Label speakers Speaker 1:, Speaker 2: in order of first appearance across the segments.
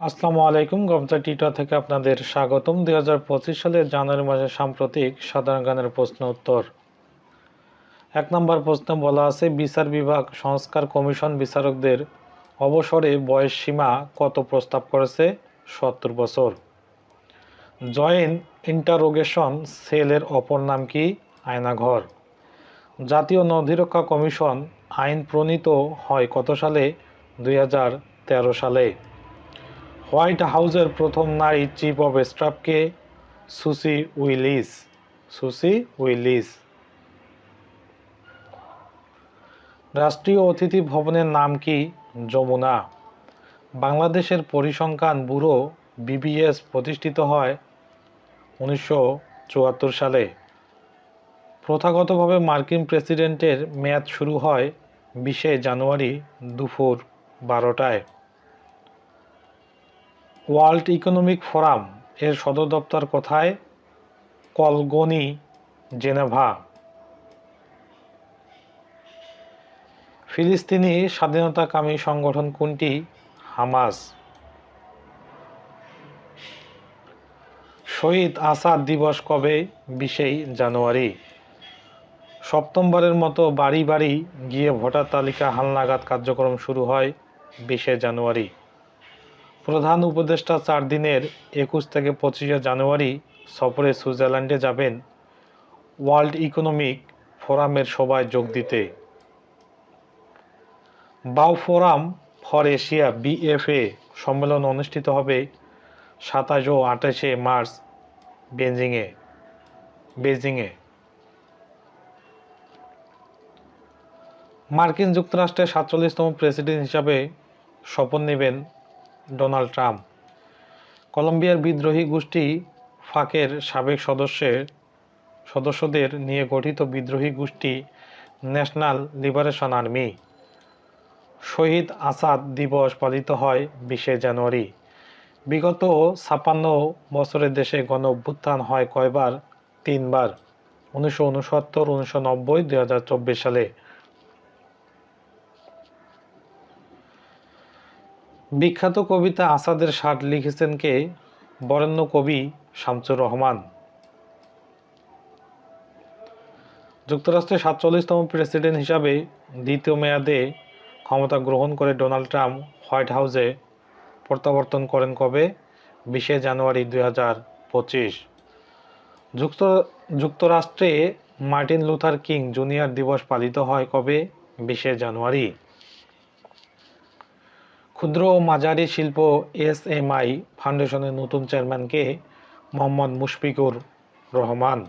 Speaker 1: আসসালামু আলাইকুম গবজা টিটা থেকে আপনাদের স্বাগতম। দুই হাজার পঁচিশ সালের জানুয়ারি মাসের সাম্প্রতিক সাধারণ জ্ঞানের প্রশ্ন উত্তর। এক নম্বর প্রশ্ন বলা আছে, বিচার বিভাগ, সংস্কার কমিশন বিচারকদের অবসরে বয়স সীমা কত প্রস্তাব করেছে? সত্তর বছর। জয়েন্ট ইন্টারোগেশন সেলের অপর নাম কি? আয়নাঘর। জাতীয় নথিরক্ষা কমিশন আইন প্রণীত হয় কত সালে? দু হাজার তেরো সালে। হোয়াইট হাউসের প্রথম নারী চিফ অফ স্টাফকে সুসি উইলিস। Susie Wiles. রাষ্ট্রীয় অতিথি ভবনের নাম কি? যমুনা। বাংলাদেশের পরিসংখ্যান ব্যুরো বিবিএস প্রতিষ্ঠিত হয় উনিশশো চুয়াত্তর সালে। প্রথাগতভাবে মার্কিন প্রেসিডেন্টের মেয়াদ শুরু হয় বিশে জানুয়ারি দুপুর বারোটায়। ওয়ার্ল্ড ইকোনমিক ফোরাম এর সদর দপ্তর কোথায়? Cologne, Geneva. ফিলিস্তিনি স্বাধীনতাকামী সংগঠন কোনটি? হামাস। শহীদ আসাদ দিবস কবে? বিশেই জানুয়ারি। সপ্তমবারের মতো বাড়ি বাড়ি গিয়ে ভোটার তালিকা হালনাগাদ কার্যক্রম শুরু হয় বিশে জানুয়ারি। প্রধান উপদেষ্টা চার দিনের একুশ থেকে পঁচিশে জানুয়ারি সফরে সুইজারল্যান্ডে যাবেন ওয়ার্ল্ড ইকোনমিক ফোরামের সভায় যোগ দিতে। বাউ ফোরাম ফর এশিয়া বিএফএ সম্মেলন অনুষ্ঠিত হবে সাতাশ ও আঠাশে মার্চ বেজিংয়ে বেজিংয়ে মার্কিন যুক্তরাষ্ট্রের সাতচল্লিশতম প্রেসিডেন্ট হিসাবে শপথ নেবেন ডোনাল্ড ট্রাম্প। কলম্বিয়ার বিদ্রোহী গোষ্ঠী ফাঁকের সাবেক সদস্যের সদস্যদের নিয়ে গঠিত বিদ্রোহী গোষ্ঠী ন্যাশনাল লিবারেশন আর্মি। শহীদ আসাদ দিবস পালিত হয় বিশে জানুয়ারি। বিগত ছাপ্পান্ন বছরের দেশে গণ অভ্যুত্থান হয় কয়বার? তিনবার। উনিশশো উনসত্তর, উনিশশো নব্বই, দুই সালে। বিখ্যাত কবিতা আসাদের ষাট লিখেছেন কে? বরেণ্য কবি শামসুর রহমান। যুক্তরাষ্ট্রের সাতচল্লিশতম প্রেসিডেন্ট হিসাবে দ্বিতীয় মেয়াদে ক্ষমতা গ্রহণ করে ডোনাল্ড ট্রাম্প হোয়াইট হাউসে প্রত্যাবর্তন করেন কবে? বিশে জানুয়ারি দুই হাজার পঁচিশ। যুক্ত, যুক্তরাষ্ট্রে মার্টিন লুথার কিং জুনিয়র দিবস পালিত হয় কবে? বিশে জানুয়ারি। ক্ষুদ্র ও মাঝারি শিল্প এস এম আই ফাউন্ডেশনের নতুন চেয়ারম্যানকে মোহাম্মদ মুশফিকুর রহমান।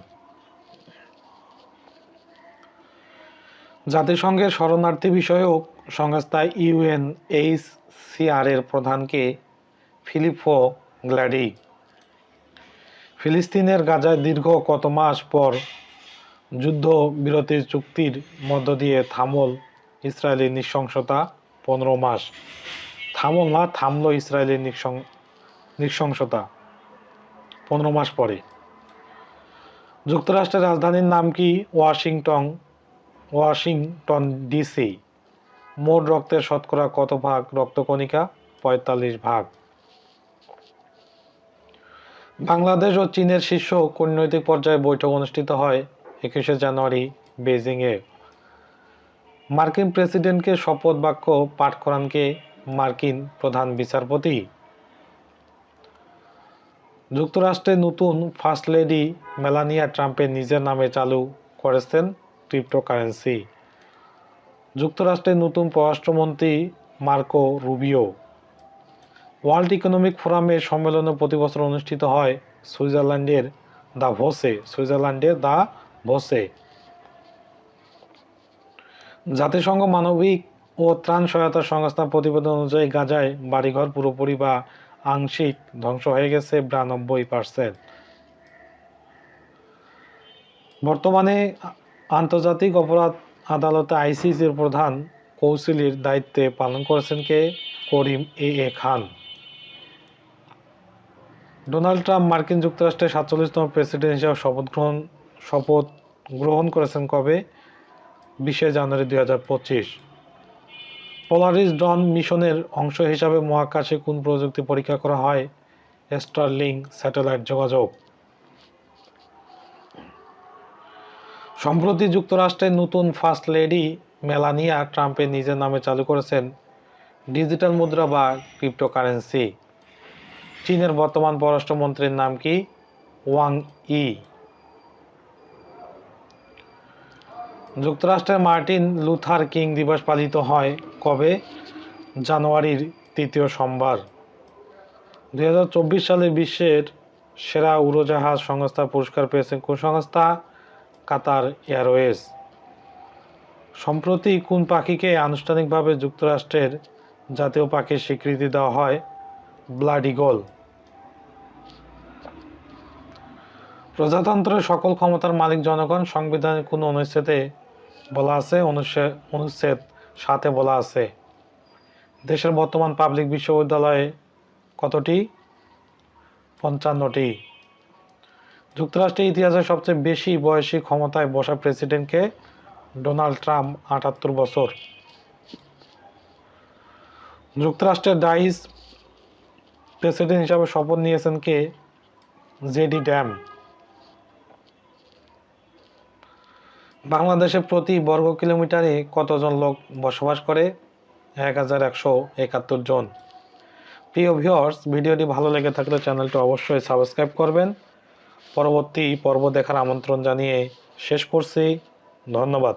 Speaker 1: জাতিসংঘের শরণার্থী বিষয়ক সংস্থা ইউএনএইচসিআর এর প্রধানকে ফিলিপো গ্ল্যাডি। ফিলিস্তিনের গাজায় দীর্ঘ কত মাস পর যুদ্ধ বিরতির চুক্তির মধ্য দিয়ে থামল ইসরায়েলি নৃশংসতা, পনেরো মাস। থামল না থামলো ইসরায়েলের নৃশংসতা। পনেরো মাস পরে। যুক্তরাষ্ট্রের রাজধানীর নাম কি? Washington Washington DC. মোট রক্তের শতকরা কত ভাগ? রক্তকণিকা পঁয়তাল্লিশ ভাগ। বাংলাদেশ ও চীনের শীর্ষ কূটনৈতিক পর্যায়ে বৈঠক অনুষ্ঠিত হয় একুশে জানুয়ারি বেজিংয়ে মার্কিন প্রেসিডেন্টকে শপথ বাক্য পাঠ করানকে মার্কিন প্রধান বিচারপতি। যুক্তরাষ্ট্রে নতুন ফার্স্ট লেডি মেলানিয়া ট্রাম্পের নিজের নামে চালু করেছেন ক্রিপ্টোকারেন্সি। যুক্তরাষ্ট্রের নতুন পররাষ্ট্রমন্ত্রী মার্কো রুবিও। ওয়ার্ল্ড ইকোনমিক ফোরামের সম্মেলনে প্রতি বছর অনুষ্ঠিত হয় সুইজারল্যান্ডের দা ভোসে, সুইজারল্যান্ডের দা ভোসে। জাতিসংঘ মানবিক ও ত্রাণ সহায়তা সংস্থা প্রতিবেদন অনুযায়ী গাজায় বাড়িঘর পুরোপুরি বা আংশিক ধ্বংস হয়ে গেছে বিরানব্বই পার্সেন্ট। বর্তমানে আন্তর্জাতিক অপরাধ আদালতে আইসিসির প্রধান কৌশলীর দায়িত্বে পালন করেছেন কে? করিম এ এ খান। ডোনাল্ড ট্রাম্প মার্কিন যুক্তরাষ্ট্রের সাতচল্লিশতম প্রেসিডেন্ট হিসেবে শপথ গ্রহণ শপথ গ্রহণ করেছেন কবে? বিশে জানুয়ারি দুই হাজার পঁচিশ। পোলারিস ডন মিশনের অংশ হিসাবে মহাকাশে কোন প্রযুক্তি পরীক্ষা করা হয়? স্টারলিং স্যাটেলাইট যোগাযোগ। সম্প্রতি যুক্তরাষ্ট্রের নতুন ফার্স্ট লেডি মেলানিয়া ট্রাম্পের নিজের নামে চালু করেছেন ডিজিটাল মুদ্রা বা ক্রিপ্টোকারেন্সি চীনের বর্তমান পররাষ্ট্রমন্ত্রীর নাম কি? ওয়াং ই যুক্তরাষ্ট্রের মার্টিন লুথার কিং দিবস পালিত হয় কবে? জানুয়ারির তৃতীয় সোমবার। দু হাজার চব্বিশ সালে বিশ্বের সেরা উড়োজাহাজ সংস্থা পুরস্কার পেয়েছেন কোন সংস্থা কাতার এয়ারওয়েজ। সম্প্রতি কোন পাখিকে আনুষ্ঠানিকভাবে যুক্তরাষ্ট্রের জাতীয় পাখির স্বীকৃতি দেওয়া হয়? ব্লাড ইগল প্রজাতন্ত্রের সকল ক্ষমতার মালিক জনগণ সংবিধানের কোন অনুচ্ছেদে বলা আছে অনুচ্ছেদ সাথে বলা আছে। দেশের বর্তমান পাবলিক বিশ্ববিদ্যালয়ে কতটি? পঞ্চান্নটি। যুক্তরাষ্ট্রের ইতিহাসে সবচেয়ে বেশি বয়সী ক্ষমতায় বসা প্রেসিডেন্টকে ডোনাল্ড ট্রাম্প, আটাত্তর বছর। যুক্তরাষ্ট্রের ডাইস প্রেসিডেন্ট হিসাবে শপথ নিয়েছেন কে? JD dam. বাংলাদেশে প্রতি বর্গ কিলোমিটারে কতজন লোক বসবাস করে? এক হাজার একশো একাত্তর জন। প্রিয় ভিউয়ার্স, ভিডিওটি ভালো লেগে থাকলে চ্যানেলটি অবশ্যই সাবস্ক্রাইব করবেন। পরবর্তী পর্ব দেখার আমন্ত্রণ জানিয়ে শেষ করছি। ধন্যবাদ।